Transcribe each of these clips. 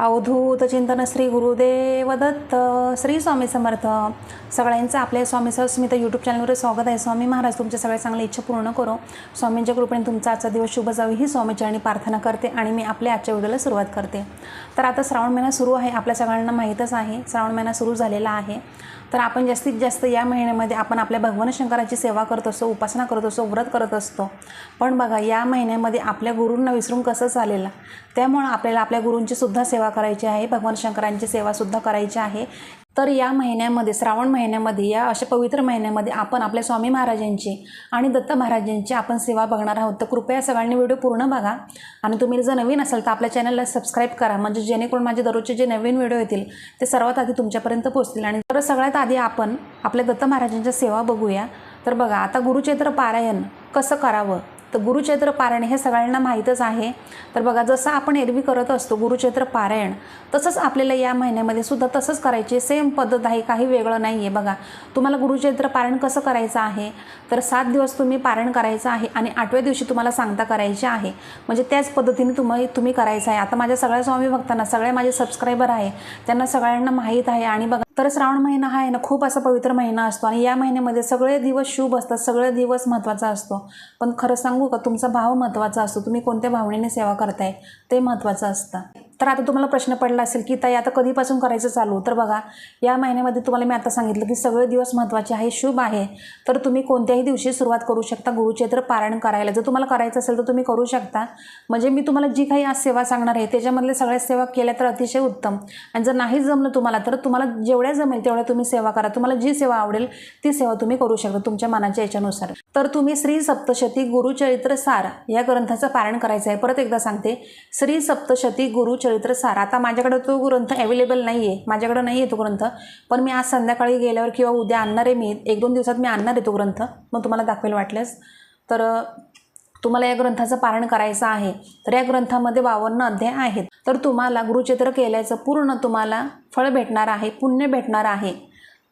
अवधूत चिंतन श्री गुरुदेव दत्त श्री स्वामी समर्थ. सगळ्यांचं आपल्या स्वामी सहस्मित यूट्यूब चॅनलवर स्वागत आहे. स्वामी महाराज तुमच्या सगळ्या चांगल्या इच्छा पूर्ण करो. स्वामींच्या कृपेने तुमचा आजचा दिवस शुभ जावी. ही स्वामीचरणी प्रार्थना करते आणि मी आपल्या आजच्या व्हिडिओला सुरुवात करते. तर आता श्रावण महिना सुरू आहे. आपल्या सगळ्यांना माहीतच आहे. श्रावण महिना सुरू झालेला आहे. तर आपण जास्तीत जास्त या महिन्यामध्ये आपण आपल्या भगवान शंकराची सेवा करत असतो उपासना करत असतो व्रत करत असतो. पण बघा या महिन्यामध्ये आपल्या गुरूंना विसरून कसं चालेल? त्यामुळं आपल्याला आपल्या गुरूंचीसुद्धा सेवा करायची आहे भगवान शंकरांची सेवासुद्धा करायची आहे. तर या महिन्यामध्ये श्रावण महिन्यामध्ये या अशा पवित्र महिन्यामध्ये आपण आपल्या स्वामी महाराजांची आणि दत्त महाराजांची आपण सेवा बघणार आहोत. तर कृपया सगळ्यांनी व्हिडिओ पूर्ण बघा. आणि तुम्ही जर नवीन असाल तर आपल्या चॅनलला सबस्क्राईब करा. म्हणजे जेणेकरून माझे दररोजचे जे नवीन व्हिडिओ येतील ते सर्वात आधी तुमच्यापर्यंत पोहोचतील. आणि तर सगळ्यात आधी आपण आपल्या दत्त महाराजांच्या सेवा बघूया. तर बघा आता गुरुचैत्र पारायण कसं करावं? तर गुरुचैत्र पारायण हे सगळ्यांना माहीतच आहे. तर बघा जसं आपण एरवी करत असतो गुरुचैत्र पारायण तसंच आपल्याला या महिन्यामध्ये सुद्धा तसंच करायचे. सेम पद्धत आहे काही वेगळं नाही आहे बघा. तुम्हाला गुरुचैत्र पारायण कसं करायचं आहे? तर सात दिवस तुम्ही पारायण करायचं आहे आणि आठव्या दिवशी तुम्हाला सांगता करायची आहे. म्हणजे त्याच पद्धतीने तुम्ही तुम्ही करायचं आहे. आता माझ्या सगळ्या स्वामी भक्तांना सगळे माझे सबस्क्रायबर आहे त्यांना सगळ्यांना माहीत आहे आणि बघा तर श्रावण महिना हा आहे ना खूप असा पवित्र महिना असतो. आणि या महिन्यामध्ये सगळे दिवस शुभ असतात सगळे दिवस महत्त्वाचा असतो. पण खरं सांगू का तुमचा भाव महत्त्वाचा असतो. तुम्ही कोणत्या भावनेने सेवा करताय ते महत्त्वाचं असतं. तर आता तुम्हाला प्रश्न पडला असेल की ताई आता कधीपासून करायचं चालू? तर बघा या महिन्यामध्ये तुम्हाला मी आता सांगितलं की सगळे दिवस महत्त्वाचे आहे शुभ आहे. तर तुम्ही कोणत्याही दिवशी सुरुवात करू शकता गुरुचेत्र पारायण करायला. जर तुम्हाला करायचं असेल तर तुम्ही करू शकता. म्हणजे मी तुम्हाला जी काही आज सेवा सांगणार आहे त्याच्यामधल्या सगळ्या सेवा केल्या तर अतिशय उत्तम. आणि जर नाही जमलं तुम्हाला तर तुम्हाला जेवढ्या जमेल तेवढ्या तुम्ही सेवा करा. तुम्हाला जी सेवा आवडेल ती सेवा तुम्ही करू शकता तुमच्या मनाच्या याच्यानुसार. तर तुम्ही श्री सप्तशती गुरुचरित्र सार या ग्रंथाचं पारायण करायचं आहे. परत एकदा सांगते श्री सप्तशती गुरुचरित्र सार. आता माझ्याकडे तो ग्रंथ अवेलेबल नाही आहे माझ्याकडं नाही आहे तो ग्रंथ. पण मी आज संध्याकाळी गेल्यावर किंवा उद्या आणणार आहे मी एक दोन दिवसात मी आणणार आहे तो ग्रंथ. मग तुम्हाला दाखवेल वाटल्यास. तर तुम्हाला या ग्रंथाचं पारण करायचं आहे. तर या ग्रंथामध्ये बावन्न अध्याय आहेत. तर तुम्हाला गुरुचित्र केल्याचं पूर्ण तुम्हाला फळ भेटणार आहे पुण्य भेटणार आहे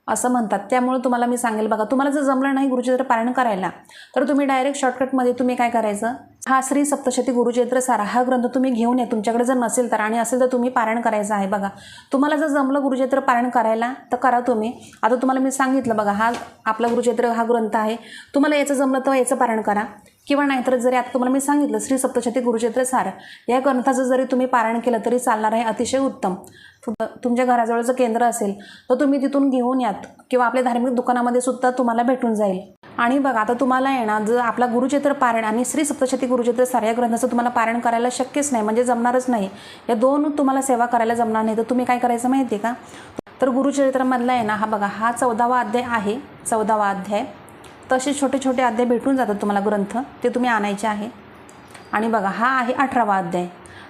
असं म्हणतात. त्यामुळे तुम्हाला मी सांगेल बघा तुम्हाला जर जमलं नाही गुरुचित्र पारायण करायला तर तुम्ही डायरेक्ट शॉर्टकटमध्ये तुम्ही काय करायचं? हा श्री सप्तशती गुरुचरित्र सारा. हा ग्रंथ तुम्ही घेऊन या. तुमच्याकडे जर नसेल तर आणि असेल तर तुम्ही पारायण करायचं आहे बघा. तुम्हाला जर जमलं गुरुचरित्र पारायण करायला तर करा तुम्ही. आता तुम्हाला मी सांगितलं बघा हा आपला गुरुचरित्र हा ग्रंथ आहे. तुम्हाला याचं जमलं तर याचं पारायण करा. किंवा नाहीतर जरी आता तुम्हाला मी सांगितलं श्री सप्तशती गुरुचरित्र सार. या ग्रंथाचं जरी तुम्ही पारायण केलं तरी चालणार आहे अतिशय उत्तम. तुमच्या घराजवळचं केंद्र असेल तर तुम्ही तिथून घेऊन यात. किंवा आपल्या धार्मिक दुकानामध्ये सुद्धा तुम्हाला भेटून जाईल. आणि बघा आता तुम्हाला आहे ना जर आपला गुरुचित्र पारायण आणि श्री सप्तशती गुरुचित्र साऱ्या ग्रंथाचं तुम्हाला पारायण करायला शक्यच नाही म्हणजे जमणारच नाही. या दोन तुम्हाला सेवा करायला जमणार नाही तर तुम्ही काय करायचं माहिती आहे का? तर गुरुचरित्रामधला आहे ना हा बघा हा चौदावा अध्याय आहे चौदावा अध्याय. तसे छोटे छोटे अध्याय भेटून जातात तुम्हाला ग्रंथ ते तुम्ही आणायचे आहे. आणि बघा हा आहे अठरावा अध्याय.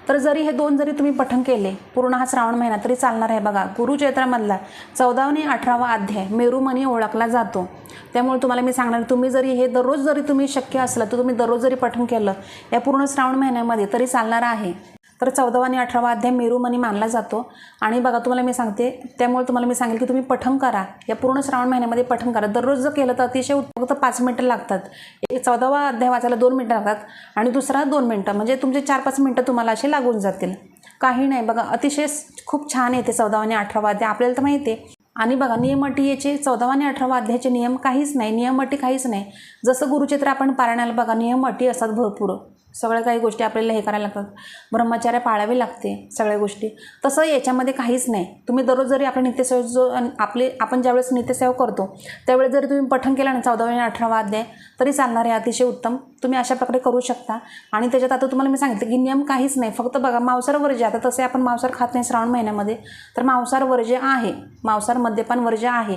तर जरी हे दोन जरी तुम्ही पठण केले पूर्ण हा श्रावण महिना तरी चालणार आहे बघा. गुरुचैत्रामधला चौदावा आणि अठरावा अध्याय मेरुमनी ओळखला जातो. त्यामुळे तुम्हाला मी सांगणार तुम्ही जरी हे दररोज जरी तुम्ही शक्य असलं तर तुम्ही दररोज जरी पठण केलं या पूर्ण श्रावण महिन्यामध्ये तरी चालणार आहे. तर चौदावा आणि अठरावा अध्याय मेरुमनी मानला जातो. आणि बघा तुम्हाला मी सांगते त्यामुळे तुम्हाला मी सांगेल की तुम्ही पठण करा. या पूर्ण श्रावण महिन्यामध्ये पठण करा. दररोज जर केलं तर अतिशय फक्त पाच मिनटं लागतात. एक चौदावा अध्याय वाचायला दोन मिनटं लागतात आणि दुसरा दोन मिनटं. म्हणजे तुमचे चार पाच मिनटं तुम्हाला असे लागून जातील. काही नाही. बघा अतिशय खूप छान येते चौदावा आणि अठरावा अध्याय. आपल्याला तर माहिती आहे. आणि बघा नियमअटी याचे चौदावा आणि अठरावा अध्यायाचे नियम काहीच नाही. नियमअटी काहीच नाही. जसं गुरुचित्र आपण पारायणाला बघा नियमअटी असतात भरपूर. सगळ्या काही गोष्टी आपल्याला हे करायला लागतात. ब्रह्मचार्य पाळावे लागते सगळ्या गोष्टी. तसं याच्यामध्ये काहीच नाही. तुम्ही दररोज जरी आपल्या नित्यसेवा जो आपले आपण ज्यावेळेस नित्यसेवा करतो त्यावेळेस जरी तुम्ही पठण केलं ना चौदावा आणि अठरावा अध्याय तरी चालणार आहे अतिशय उत्तम. तुम्ही अशा प्रकारे करू शकता. आणि त्याच्यात आता तुम्हाला मी सांगितलं की नियम काहीच नाही. फक्त बघा मांसार वर्ज्य. आता तसे आपण मांसार खात नाही श्रावण महिन्यामध्ये. तर मांसार वर्ज्य आहे. मांसार मद्यपान वर्ज्य आहे.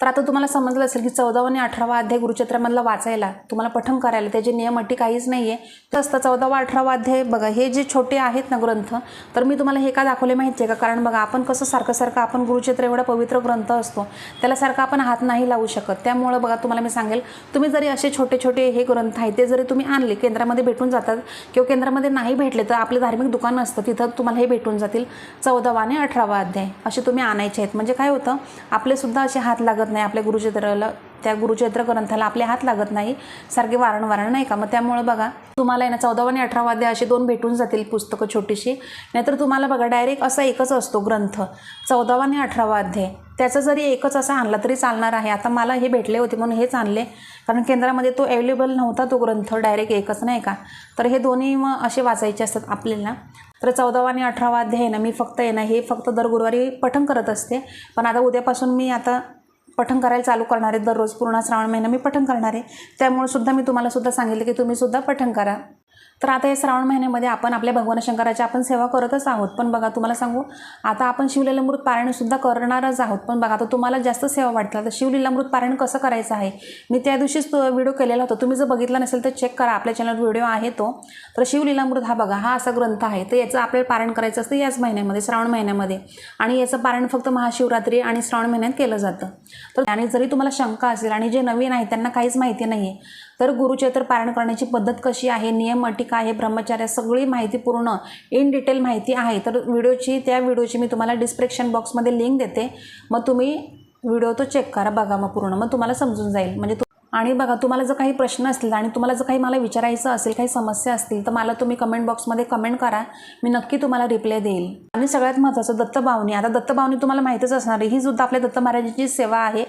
तर आता तुम्हाला समजलं असेल की चौदावा आणि अठरावा अध्याय गुरुचित्रामधला वाचायला तुम्हाला पठण करायला त्याचे नियम अटी काहीच नाही आहे तर चौदावा अठरावा अध्याय बघा हे जे छोटे आहेत ना ग्रंथ तर मी तुम्हाला हे का दाखवले माहिती आहे का? कारण बघा आपण कसं सारखं सारखं आपण गुरुचित्र एवढा पवित्र ग्रंथ असतो त्याला सारखं आपण हात नाही लावू शकत. त्यामुळं बघा तुम्हाला मी सांगेल तुम्ही जरी असे छोटे छोटे हे ग्रंथ आहेत ते जरी तुम्ही आणले केंद्रामध्ये भेटून जातात किंवा केंद्रामध्ये नाही भेटले तर आपले धार्मिक दुकान असतं तिथं तुम्हाला हे भेटून जातील चौदावा आणि अठरावा अध्याय असे तुम्ही आणायचे आहेत. म्हणजे काय होतं आपले सुद्धा असे हात लागत नाही आपल्या गुरुचित्राला त्या गुरुचरित्र ग्रंथाला आपले हात लागत नाही सारखे वारंवार नाही का? मग त्यामुळे बघा तुम्हाला आहे ना चौदावा आणि अठरावा अध्याय असे दोन भेटून जातील पुस्तकं छोटीशी. नाहीतर तुम्हाला बघा डायरेक्ट असा एकच असतो ग्रंथ चौदावा आणि अठरावा अध्याय त्याचा जरी एकच असा आणला तरी चालणार आहे. आता मला हे भेटले होते म्हणून हेच आणले. कारण केंद्रामध्ये तो अवेलेबल नव्हता तो ग्रंथ डायरेक्ट एकच नाही का? तर हे दोन्ही मग असे वाचायचे असतात आपल्याला. तर चौदावा आणि अठरावा अध्याय आहे ना मी फक्त आहे ना हे फक्त दर गुरुवारी पठण करत असते. पण आता उद्यापासून मी आता पठण करायला चालू करणार आहे दररोज पूर्ण श्रावण महिना मी पठण करणार आहे. त्यामुळे सुद्धा मी तुम्हाला सुद्धा सांगितलं की तुम्ही सुद्धा पठण करा. तर आता या श्रावण महिन्यामध्ये आपण आपल्या भगवान शंकराची आपण सेवा करतच आहोत. पण बघा तुम्हाला सांगू आता आपण शिवलीलामृत पारायणसुद्धा करणारच आहोत. पण बघा आता तुम्हाला जास्त सेवा वाटतात. तर शिवलीलामृत पारायण कसं करायचं आहे? मी त्या दिवशीच तो व्हिडिओ केलेला होता. तुम्ही जर बघितला नसेल तर चेक करा. आपल्या चॅनलवर व्हिडिओ आहे तो. तर शिवलीलामृत हा बघा हा असा ग्रंथ आहे. तर याचं आपल्याला पारायण करायचं असतं याच महिन्यामध्ये श्रावण महिन्यामध्ये. आणि याचं पारायण फक्त महाशिवरात्री आणि श्रावण महिन्यात केलं जातं. तर आणि जरी तुम्हाला शंका असेल आणि जे नवीन आहे त्यांना काहीच माहिती नाही आहे तर गुरुचरित्र पारायण करण्याची पद्धत कशी आहे नियम अटी काय आहे ब्रह्मचार्य सगळी माहिती पूर्ण इन डिटेल माहिती आहे. तर व्हिडिओची त्या व्हिडिओची मी तुम्हाला डिस्क्रिप्शन बॉक्समध्ये लिंक देते. मग तुम्ही व्हिडिओ तो चेक करा बघा मग पूर्ण. मग तुम्हाला समजून जाईल. म्हणजे आणि बघा तुम्हाला जर काही प्रश्न असतील आणि तुम्हाला जर काही मला विचारायचं असेल काही समस्या असतील तर मला तुम्ही कमेंट बॉक्समध्ये कमेंट करा. मी नक्की तुम्हाला रिप्लाय देईल. आणि सगळ्यात महत्त्वाचं दत्तबावनी आता दत्तभावनी तुम्हाला माहीतच असणार आहे. ही सुद्धा आपल्या दत्त महाराजांची सेवा आहे.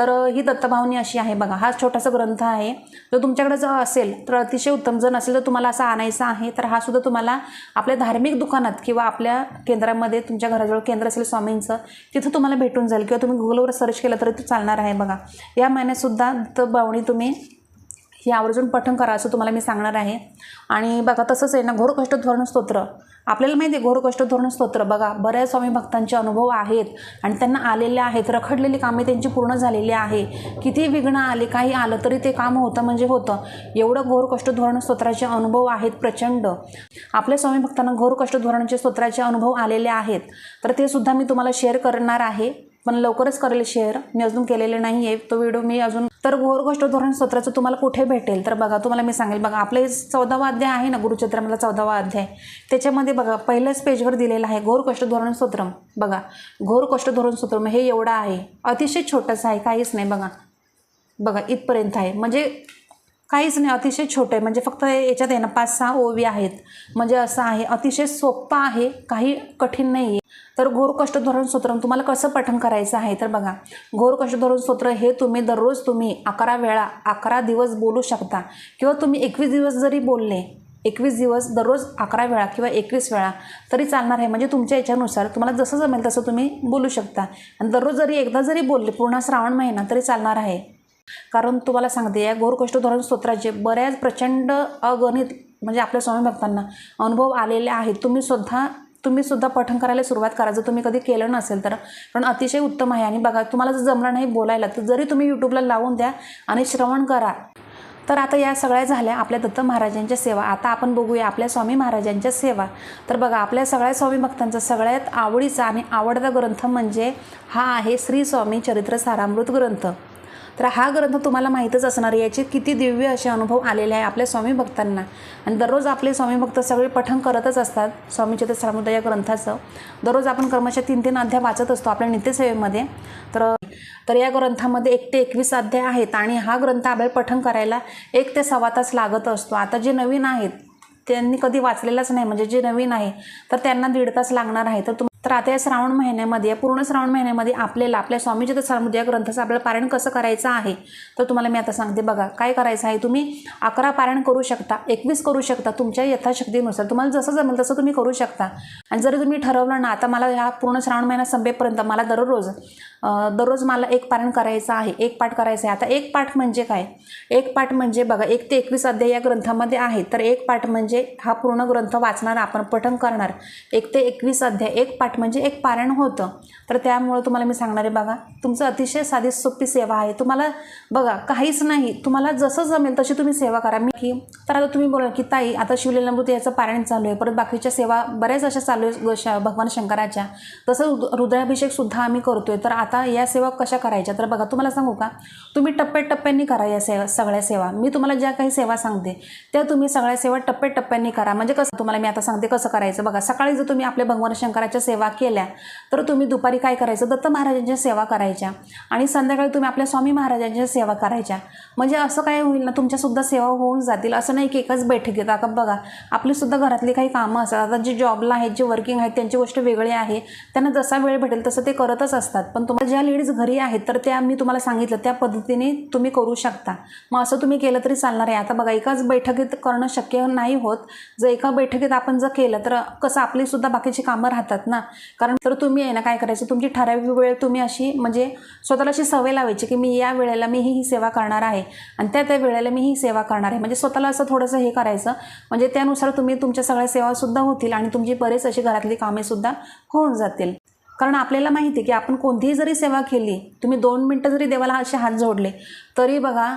तर ही दत्तभावनी अशी आहे बघा. हा छोटासा ग्रंथ आहे. जर तुमच्याकडे जर असेल तर अतिशय उत्तम. जर नसेल तर तुम्हाला असा आणायचा आहे. तर हा सुद्धा तुम्हाला आपल्या धार्मिक दुकानात किंवा आपल्या केंद्रामध्ये तुमच्या घराजवळ केंद्र असेल स्वामींचं तिथं तुम्हाला भेटून जाईल. किंवा तुम्ही गुगलवर सर्च केलं तरी ते चालणार आहे बघा. या महिन्यातसुद्धा दत्तभावनी तुम्ही ही आवर्जून पठण करा असं तुम्हाला मी सांगणार आहे. आणि बघा तसंच आहे ना घोर कष्ट धोरण स्तोत्र. आपल्याला माहिती आहे घोरकष्ट धोरण स्तोत्र. बघा बऱ्याच स्वामी भक्तांचे अनुभव आहेत आणि त्यांना आलेले आहेत रखडलेली कामे त्यांची पूर्ण झालेली आहे. किती विघ्न आले काही आलं तरी ते काम होतं म्हणजे होतं. एवढं घोरकष्ट धोरण स्तोत्राचे अनुभव आहेत प्रचंड. आपल्या स्वामी भक्तांना घोरकष्ट धोरणाचे स्तोत्राचे अनुभव आलेले आहेत. तर ते सुद्धा मी तुम्हाला शेअर करणार आहे. पण लवकरच करेल शेअर मी अजून केलेले नाही आहे तो व्हिडिओ मी अजून तर घोर गोष्ट धोरण सत्राचं तुम्हाला कुठे भेटेल? तर बघा तुम्हाला मी सांगेल. बघा आपलं चौदावा अध्याय आहे ना गुरुचित्रामधला चौदावा अध्याय. त्याच्यामध्ये बघा पहिल्याच पेजवर दिलेलं आहे घोर कष्ट धोरण सूत्रम. बघा घोर कष्ट धोरण सूत्रम हे एवढं आहे. अतिशय छोटंसं आहे काहीच नाही बघा. बघा इथपर्यंत आहे. म्हणजे काहीच नाही अतिशय छोटं आहे. म्हणजे फक्त याच्यात आहे ना पाच सहा ओवी आहेत. म्हणजे असं आहे अतिशय सोप्पं आहे काही कठीण नाही आहे तर घोरकष्ट धोरण स्तोत्र. तुम्हाला कसं पठण करायचं आहे? तर बघा घोरकष्ट धोरण स्तोत्र हे तुम्ही दररोज तुम्ही अकरा वेळा अकरा दिवस बोलू शकता. किंवा तुम्ही एकवीस दिवस जरी बोलले एकवीस दिवस दररोज अकरा वेळा किंवा एकवीस वेळा तरी चालणार आहे. म्हणजे तुमच्या याच्यानुसार तुम्हाला जसं जमेल तसं तुम्ही बोलू शकता. आणि दररोज जरी एकदा जरी बोलले पूर्ण श्रावण महिना तरी चालणार आहे. कारण तुम्हाला सांगते या घोरकष्ट धोरण स्तोत्राचे बऱ्याच प्रचंड अगणित म्हणजे आपल्या स्वामी भक्तांना अनुभव आलेले आहेत. तुम्ही सुद्धा तुम्ही सुद्धा पठण करायला सुरुवात करा. जर तुम्ही कधी केलं नसेल तर. पण अतिशय उत्तम आहे. आणि बघा तुम्हाला जर जमलं नाही बोलायला तर जरी तुम्ही यूट्यूबला लावून द्या आणि श्रवण करा. तर आता या सगळ्या झाल्या आपल्या दत्त महाराजांच्या सेवा. आता आपण बघूया आपल्या स्वामी महाराजांच्या सेवा. तर बघा आपल्या सगळ्या स्वामी भक्तांचा सगळ्यात आवडीचा आणि आवडता ग्रंथ म्हणजे हा आहे श्री स्वामी चरित्र सारामृत ग्रंथ. तर हा ग्रंथ तुम्हाला माहीतच असणार आहे. याचे किती दिव्य असे अनुभव आलेले आहे आपल्या स्वामी भक्तांना. आणि दररोज आपले स्वामी भक्त सगळे पठण करतच असतात. स्वामीचे ते सामुदाय या ग्रंथाचं. दररोज आपण क्रमशः तीन तीन अध्याय वाचत असतो आपल्या नित्यसेवेमध्ये. तर तर या ग्रंथामध्ये एक ते एकवीस अध्याय आहेत आणि हा ग्रंथ आपल्याला पठण करायला एक ते सव्वा तास लागत असतो. आता जे नवीन आहेत त्यांनी कधी वाचलेलाच नाही. म्हणजे जे नवीन आहे तर त्यांना दीड तास लागणार आहे. तर तुम तर आता या श्रावण महिन्यामध्ये या पूर्ण श्रावण महिन्यामध्ये आपल्याला आपल्या स्वामीचे तर सामुदाय या ग्रंथाचं आपल्याला पारायण कसं करायचं आहे तर तुम्हाला मी आता सांगते. बघा काय करायचं आहे तुम्ही अकरा पारायण करू शकता एकवीस करू शकता तुमच्या यथाशक्तीनुसार. तुम्हाला जसं जमेल तसं तुम्ही करू शकता. आणि जर तुम्ही ठरवलं ना आता मला ह्या पूर्ण श्रावण महिना संपेपर्यंत मला दररोज दररोज मला एक पारायण करायचं आहे एक पाठ करायचं आहे. आता एक पाठ म्हणजे काय? एक पाठ म्हणजे बघा एक ते एकवीस अध्याय या ग्रंथामध्ये आहे. तर एक पाठ म्हणजे हा पूर्ण ग्रंथ वाचणार आपण पठण करणार. एक ते एकवीस अध्याय एक पाठ म्हणजे एक पारायण होतं. तर त्यामुळं तुम्हाला मी सांगणार आहे बघा तुमचं अतिशय साधी सोपी सेवा आहे. तुम्हाला बघा काहीच नाही. तुम्हाला जसं जमेल तशी तुम्ही सेवा करा. मी की तर आता तुम्ही बोला की ताई आता शिवलीलामृत याचं पारायण चालू आहे. परत बाकीच्या सेवा बऱ्याच अशा चालू आहे श- भगवान शंकराच्या. तसं रुद- रुद्राभिषेकसुद्धा आम्ही करतोय. तर आता या सेवा कशा करायच्या? तर बघा तुम्हाला सांगू का? तुम्ही टप्प्याटप्प्यांनी करा या सेवा सगळ्या सेवा. मी तुम्हाला ज्या काही सेवा सांगते त्या तुम्ही सगळ्या सेवा टप्प्याटप्प्यांनी करा. म्हणजे कसं? तुम्हाला मी आता सांगते कसं करायचं. बघा सकाळी जर तुम्ही आपल्या भगवान शंकराच्या सेवा सेवा केल्या तर तुम्ही दुपारी काय करायचं? दत्त महाराजांच्या सेवा करायच्या आणि संध्याकाळी तुम्ही आपल्या स्वामी महाराजांच्या सेवा करायच्या. म्हणजे असं काय होईल ना तुमच्यासुद्धा सेवा होऊन जातील. असं नाही की एकाच बैठकीत. आता बघा आपलीसुद्धा घरातली काही कामं असतात. आता जे जॉबला आहेत जे वर्किंग आहेत त्यांची गोष्ट वेगळी आहे. त्यांना जसा वेळ भेटेल तसं ते करतच असतात. पण तुम्हाला ज्या लेडीज घरी आहेत तर त्या मी तुम्हाला सांगितलं त्या पद्धतीने तुम्ही करू शकता. मग असं तुम्ही केलं तरी चालणार आहे. आता बघा एकाच बैठकीत करणं शक्य नाही होत. जर एका बैठकीत आपण जर केलं तर कसं आपलीसुद्धा बाकीची कामं राहतात ना? कारण तर तुम्ही आहे ना काय करायचं तुमची ठराविक वेळ तुम्ही अशी म्हणजे स्वतःला अशी सवय लावायची की मी या वेळेला मी ही सेवा करणार आहे आणि त्या त्या वेळेला मी ही सेवा करणार आहे. म्हणजे स्वतःला असं थोडंसं हे करायचं म्हणजे त्यानुसार तुम्ही तुमच्या सगळ्या सेवासुद्धा होतील आणि तुमची बरेच अशी घरातली कामेसुद्धा होऊन जातील. कारण आपल्याला माहिती आहे की आपण कोणतीही जरी सेवा केली तुम्ही दोन मिनटं जरी देवाला असे हात जोडले तरी बघा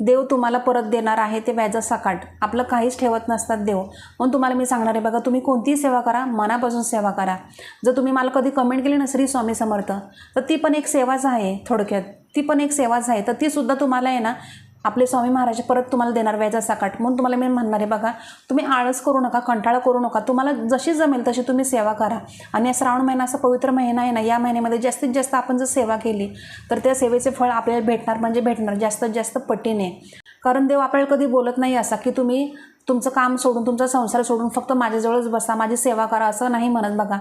देव तुम्हाला परत देणार आहे ते व्याजासकट आपलं काहीच ठेवत नसतात देव. म्हणून तुम्हाला मी सांगणार आहे बघा तुम्ही कोणतीही सेवा करा मनापासून सेवा करा. जर तुम्ही मला कधी कमेंट केली ना श्री स्वामी समर्थ तर ती पण एक सेवाच आहे थोडक्यात. ती पण एक सेवाच आहे. तर ती सुद्धा तुम्हाला आहे ना आपले स्वामी महाराज परत तुम्हाला देणार व्याजा सकाट म्हणून तुम्हाला मी म्हणणार आहे बघा तुम्ही आळस करू नका कंटाळा करू नका. तुम्हाला जशी जमेल तशी तुम्ही सेवा करा. आणि या श्रावण महिना असा पवित्र महिना आहे ना या महिन्यामध्ये जास्तीत जास्त आपण जर सेवा केली तर त्या सेवेचे फळ आपल्याला भेटणार म्हणजे भेटणार जास्तीत जास्त पटीने. कारण देव आपल्याला कधी बोलत नाही असा की तुम्ही तुमचं काम सोडून तुमचा संसार सोडून फक्त माझ्याजवळच बसा माझी सेवा करा असं नाही म्हणत बघा.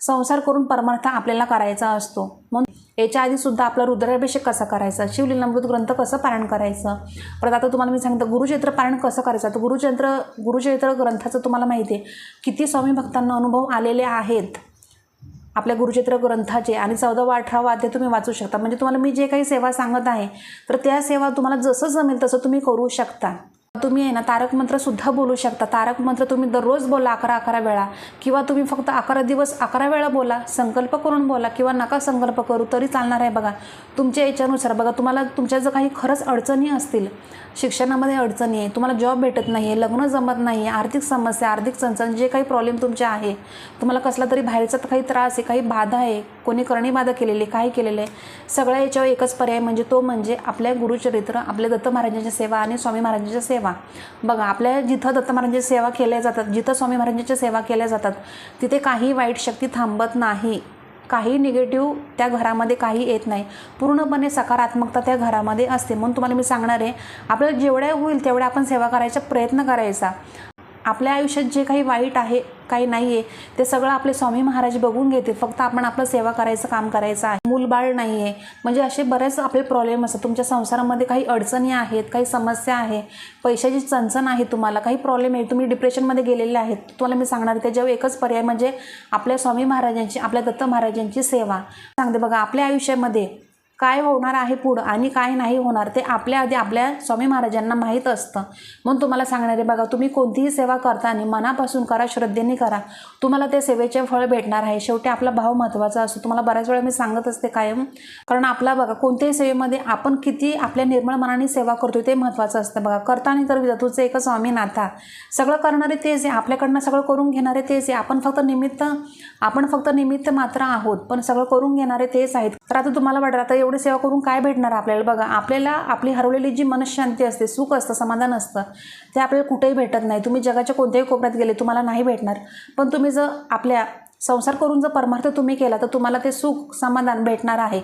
संसार करून परमार्थ आपल्याला करायचा असतो. म्हणून याच्या आधीसुद्धा आपला रुद्राभिषेक कसा करायचा? शिवलीलामृत ग्रंथ कसं पारायण करायचं? परत आता तुम्हाला मी सांगतो गुरुचरित्र पारायण कसं करायचं? तर गुरुचरित्र गुरुचरित्र ग्रंथाचं तुम्हाला माहिती आहे किती स्वामी भक्तांना अनुभव आलेले आहेत आपल्या गुरुचित्र ग्रंथाचे. आणि चौदावा अठरावा ते तुम्ही वाचू शकता. म्हणजे तुम्हाला मी जे काही सेवा सांगत आहे तर त्या सेवा तुम्हाला जसं जमेल तसं तुम्ही करू शकता. तुम्ही आहे ना तारक मंत्रसुद्धा बोलू शकता. तारक मंत्र तुम्ही दररोज बोला अकरा अकरा वेळा. किंवा तुम्ही फक्त अकरा दिवस अकरा वेळा बोला संकल्प करून बोला किंवा नका संकल्प करू तरी चालणार आहे बघा. तुमच्या याच्यानुसार बघा तुम्हाला तुमच्या जर काही खरंच अडचणी असतील शिक्षणामध्ये अडचणी आहे तुम्हाला जॉब भेटत नाही आहे लग्न जमत नाही आहे आर्थिक समस्या आर्थिक चणचण जे काही प्रॉब्लेम तुमचे आहे तुम्हाला कसला तरी बाहेरचा काही त्रास आहे काही बाधा आहे कोणी करणीबाधा केलेली काय केलेलं आहे. सगळ्या याच्यावर एकच पर्याय म्हणजे तो म्हणजे आपल्या गुरुचरित्र आपल्या दत्त महाराजांची सेवा आणि स्वामी महाराजांच्या सेवा. बघा आपल्या जिथं दत्त महाराजांची सेवा केल्या जातात जिथं स्वामी महाराजांच्या सेवा केल्या जातात तिथे काही वाईट शक्ती थांबत नाही. काही निगेटिव्ह त्या घरामध्ये काही येत नाही. पूर्णपणे सकारात्मकता त्या घरामध्ये असते. म्हणून तुम्हाला मी सांगणार आहे आपल्याला जेवढ्या होईल तेवढ्या आपण सेवा करायचा प्रयत्न करायचा. आपल्या आयुष्यात जे काही वाईट आहे काही नाही आहे ते सगळं आपले स्वामी महाराज बघून घेतील. फक्त आपण आपलं सेवा करायचं काम करायचं आहे. मूलबाळ नाही आहे म्हणजे असे बरेच आपले प्रॉब्लेम असतात. तुमच्या संसारामध्ये काही अडचणी आहेत काही समस्या आहे. पैशाची चणचण आहे तुम्हाला. काही प्रॉब्लेम आहे. तुम्ही डिप्रेशनमध्ये गेलेले आहेत. तुम्हाला मी सांगणार त्याच्यावर एकच पर्याय म्हणजे आपल्या स्वामी महाराजांची आपल्या दत्त महाराजांची सेवा. सांगते बघा आपल्या आयुष्यामध्ये काय होणार आहे पुढं आणि काय नाही होणार ते आपल्या आधी आपल्या स्वामी महाराजांना माहीत असतं. म्हणून तुम्हाला सांगणार आहे बघा तुम्ही कोणतीही सेवा करताना मनापासून करा श्रद्धेने करा. तुम्हाला ते सेवेचे फळ भेटणार आहे. शेवटी आपला भाव महत्त्वाचा असतो. तुम्हाला बऱ्याच वेळा मी सांगत असते कायम कारण आपला बघा कोणत्याही सेवेमध्ये आपण किती आपल्या निर्मळ मनाने सेवा करतो ते महत्त्वाचं असतं. बघा करताना तर तुझं एकच स्वामी नाथा. सगळं करणारे तेच आहे. आपल्याकडनं सगळं करून घेणारे तेच आहे. आपण फक्त निमित्त आपण फक्त निमित्त मात्र आहोत पण सगळं करून घेणारे तेच आहेत. तर आता तुम्हाला वाटतं आता तेवढी सेवा करून काय भेटणार आपल्याला? बघा आपल्याला आपली हरवलेली जी मनशांती असते सुख असतं समाधान असतं ते आपल्याला कुठेही भेटत नाही. तुम्ही जगाच्या कोणत्याही कोपऱ्यात गेले तुम्हाला नाही भेटणार. पण तुम्ही जर आपल्या संसार करून जर परमार्थ तुम्ही केला तर तुम्हाला ते सुख समाधान भेटणार आहे.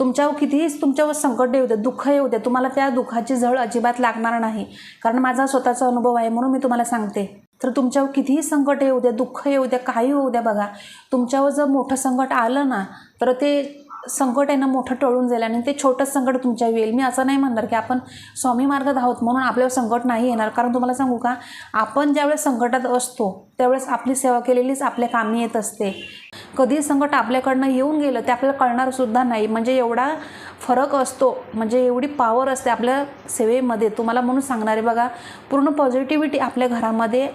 तुमच्यावर कितीही तुमच्यावर संकट येऊ द्या दुःख येऊ द्या तुम्हाला त्या दुःखाची झळ अजिबात लागणार नाही. कारण माझा स्वतःचा अनुभव आहे म्हणून मी तुम्हाला सांगते. तर तुमच्यावर कितीही संकट येऊ द्या दुःख येऊ द्या काही होऊ द्या बघा. तुमच्यावर जर मोठं संकट आलं ना तर ते संकट आहे ना मोठं टळून जाईल आणि ते छोटंच संकट तुमच्या येईल. मी असं नाही म्हणणार की आपण स्वामी मार्गात आहोत म्हणून आपल्यावर संकट नाही येणार. कारण तुम्हाला सांगू का आपण ज्यावेळेस संकटात असतो त्यावेळेस आपली सेवा केलेलीच आपल्या कामी येत असते. कधी संकट आपल्याकडनं येऊन गेलं ते आपल्याला कळणारसुद्धा नाही. म्हणजे एवढा फरक असतो म्हणजे एवढी पॉवर असते आपल्या सेवेमध्ये. तुम्हाला म्हणून सांगणारे बघा पूर्ण पॉझिटिव्हिटी आपल्या घरामध्ये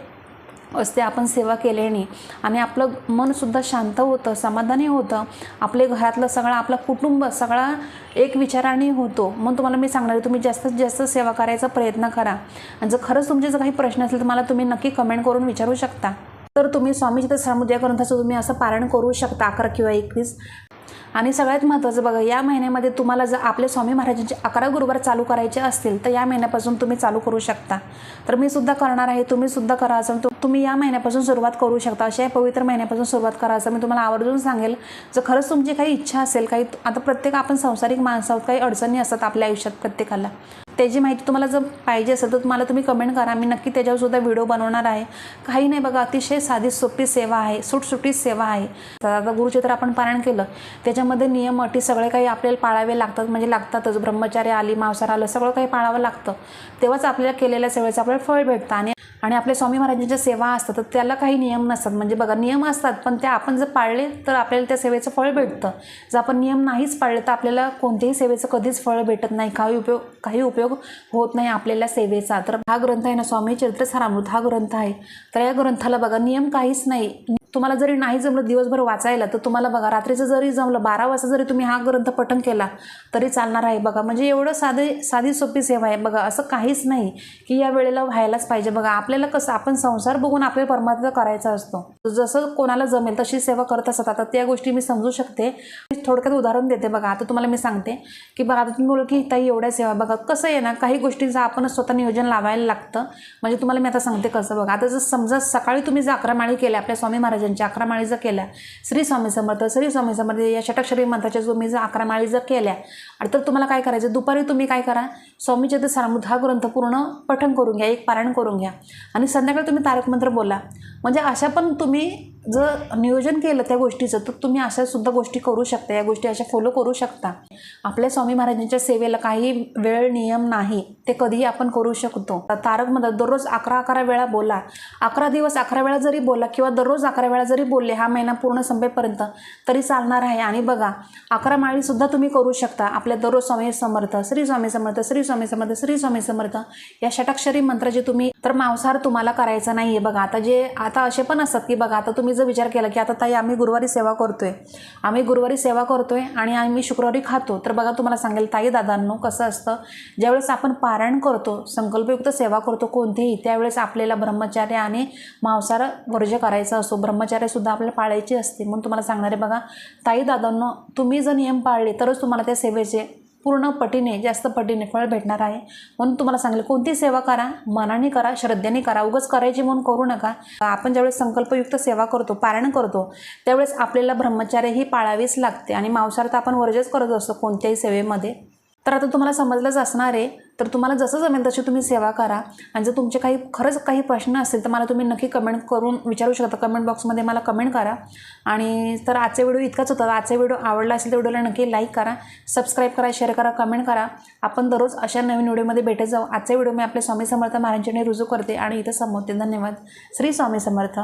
असते आपण सेवा केल्याने आणि आपलं मनसुद्धा शांत होतं समाधानी होतं. आपले घरातलं सगळं आपलं कुटुंब सगळा एक विचाराने होतो. म्हणून तुम्हाला मी सांगणार आहे तुम्ही जास्तीत जास्त सेवा करायचा प्रयत्न करा. आणि जर खरंच तुमचे जर काही प्रश्न असेल तर मला तुम्ही नक्की कमेंट करून विचारू शकता. तर तुम्ही स्वामीची तर समुद्या ग्रंथाचं तुम्ही असं पारायण करू शकता अकरा किंवा एकवीस. आणि सगळ्यात महत्त्वाचं बघा या महिन्यामध्ये तुम्हाला जर आपले स्वामी महाराजांचे अकरा गुरुवार चालू करायचे असतील तर या महिन्यापासून तुम्ही चालू करू शकता. तर मी सुद्धा करणार आहे तुम्ही सुद्धा करा असं तुम्ही या महिन्यापासून सुरुवात करू शकता. अशा पवित्र महिन्यापासून सुरुवात करा असं मी तुम्हाला आवर्जून सांगेल. जर खरंच तुमची काही इच्छा असेल काही आता प्रत्येक आपण संसारिक माणसं आहोत काही अडचणी असतात आपल्या आयुष्यात प्रत्येकाला. त्याची माहिती तुम्हाला जर पाहिजे असेल तर तुम्हाला तुम्ही कमेंट करा. मी नक्की त्याच्यावरसुद्धा व्हिडिओ बनवणार आहे. काही नाही बघा अतिशय साधी सोपी सेवा आहे सुटसुटीत सेवा आहे. तर आता गुरुचित्र आपण पारायण केलं. त्याच्यामध्ये नियम अटी सगळे काही आपल्याला पाळावे लागतात म्हणजे लागतातच. ब्रह्मचार्य आली मांसार आलं सगळं काही पाळावं लागतं. तेव्हाच आपल्याला केलेल्या सेवेचं आपल्याला फळ भेटतं. आणि आणि आपल्या स्वामी महाराजांच्या सेवा असतात तर त्याला काही नियम नसतात. म्हणजे बघा नियम असतात पण ते आपण जर पाळले तर आपल्याला त्या सेवेचं फळ भेटतं. जर आपण नियम नाहीच पाळले तर आपल्याला कोणत्याही सेवेचं कधीच फळ भेटत नाही. काही उपयोग काही उपयोग होत नाही आपल्याला सेवेचा. तर हा ग्रंथ आहे ना स्वामी चरित्र सारामृत हा ग्रंथ आहे. तर या ग्रंथाला बघा नियम काहीच नाही. तुम्हाला जरी नाही जमलं दिवसभर वाचायला तर तुम्हाला बघा रात्रीचं जरी जमलं बारा वाजता जरी तुम्ही हा ग्रंथ पठण केला तरी चालणार आहे बघा. म्हणजे एवढं साधे साधी सोपी सेवा आहे बघा. असं काहीच नाही की या वेळेला व्हायलाच पाहिजे. बघा आपल्याला कसं आपण संसार बघून आपल्या परमात्मा करायचा असतो. जसं कोणाला जमेल तशी सेवा करत असतात आता त्या गोष्टी मी समजू शकते. मी थोडक्यात उदाहरण देते बघा. आता तुम्हाला मी सांगते की बघा आता तुम्ही बोल की ताई एवढ्या सेवा. बघा कसं आहे ना काही गोष्टींचं आपण स्वतः नियोजन लावायला लागतं. म्हणजे तुम्हाला मी आता सांगते कसं बघा. आता जर समजा सकाळी तुम्ही जर अकरा माळी केल्या आपल्या स्वामी महाराजांच्या अकरा माळी जर केल्या श्री स्वामी समर्थ श्री स्वामी समर्थ या षटक्षरी मंत्राच्या तुम्ही जर अकरा माळी जर केल्या आणि तर तुम्हाला काय करायचं? दुपारी तुम्ही काय करा? स्वामीचे तर सारामृत हा ग्रंथ पूर्ण पठण करून घ्या एक पारायण करून घ्या. आणि संध्याकाळी तुम्ही तारक मंत्र बोला. म्हणजे अशा पण तुम्ही जर नियोजन केलं त्या गोष्टीचं तर तुम्ही अशा सुद्धा गोष्टी करू शकता या गोष्टी अशा फॉलो करू शकता. आपल्या स्वामी महाराजांच्या सेवेला काही वेळ नियम नाही ते कधीही आपण करू शकतो. तारक मंत्र दररोज अकरा अकरा वेळा बोला. अकरा दिवस अकरा वेळा जरी बोला किंवा दररोज अकरा वेळा जरी बोलले हा महिना पूर्ण संपेपर्यंत तरी चालणार आहे. आणि बघा अकरा माळीसुद्धा तुम्ही करू शकता. आपल्या दररोज स्वामी समर्थ श्री स्वामी समर्थ श्री स्वामी समर्थ श्री स्वामी समर्थ या षटाक्षरी मंत्र जे तुम्ही तर मांसाहार तुम्हाला करायचा नाही आहे बघा आता जे आता असे पण असतात की बघा आता तुम्ही जर विचार केला की आता ताई आम्ही गुरुवारी सेवा करतो आहे आम्ही गुरुवारी सेवा करतो आहे आणि आम्ही शुक्रवारी खातो. तर बघा तुम्हाला सांगेल ताई दादांनो कसं असतं? ज्यावेळेस आपण पारायण करतो संकल्पयुक्त सेवा करतो कोणतीही त्यावेळेस आपल्याला ब्रह्मचार्य आणि मांसार वर्ज करायचा असतो ब्रह्मचार्यसुद्धा आपल्याला पाळायची असते. म्हणून तुम्हाला सांगणारे बघा ताई दादांनो तुम्ही जर नियम पाळले तरच तुम्हाला त्या सेवेचे पूर्ण पटीने जास्त पटीने फळ भेटणार आहे. म्हणून तुम्हाला सांगेल कोणती सेवा करा? मनाने करा श्रद्धेने करा. उगाच करायची म्हणून करू नका. आपण ज्यावेळेस संकल्पयुक्त सेवा करतो पारायण करतो त्यावेळेस आपल्याला ब्रह्मचार्य ही पाळावीच लागते. आणि मांसाहार तर आपण वर्जच करत असतो कोणत्याही सेवेमध्ये. तर आता तुम्हाला समजलंच असणार आहे तर तुम्हाला जसं जमेल तशी तुम्ही सेवा करा. आणि जर तुमचे काही खरंच काही प्रश्न असतील तर मला तुम्ही नक्की कमेंट करून विचारू शकता. कमेंट बॉक्समध्ये मला कमेंट करा. आणि तर आजचा व्हिडिओ इतकाच होता. आजचा व्हिडिओ आवडला असेल तर व्हिडिओला नक्की लाईक करा. सबस्क्राईब करा शेअर करा कमेंट करा. आपण दररोज अशा नवीन व्हिडिओमध्ये भेटत जाऊ. आजचा व्हिडिओ मी आपले स्वामी समर्थ महाराजांनी रुजू करते. आणि इथं संबोधते धन्यवाद. श्री स्वामी समर्थ.